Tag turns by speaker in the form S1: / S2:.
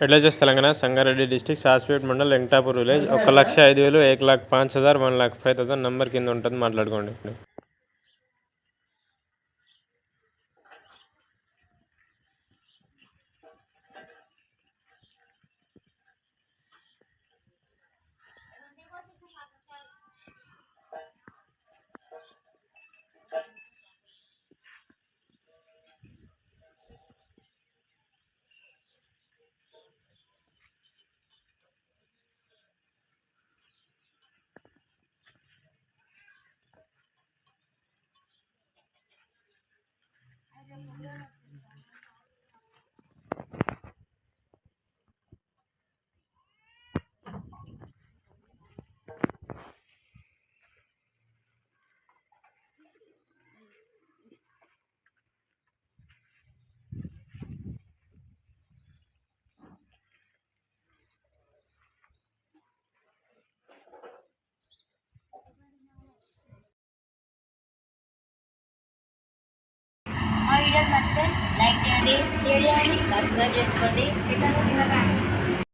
S1: Villages Telangana Sangareddy district Saspet mandal Venkatapur village. ఒక లక్ష ఐదు వేలు ఏక్ లాక్ పాంచ్ హజార్ one lakh five thousand number కింద ఉంటుంది మాట్లాడుకోండి.
S2: Thank you. లైక్ చేయండి షేర్ చేయండి సబ్స్క్రైబ్ చేసుకోండి. ఇట్లా కింద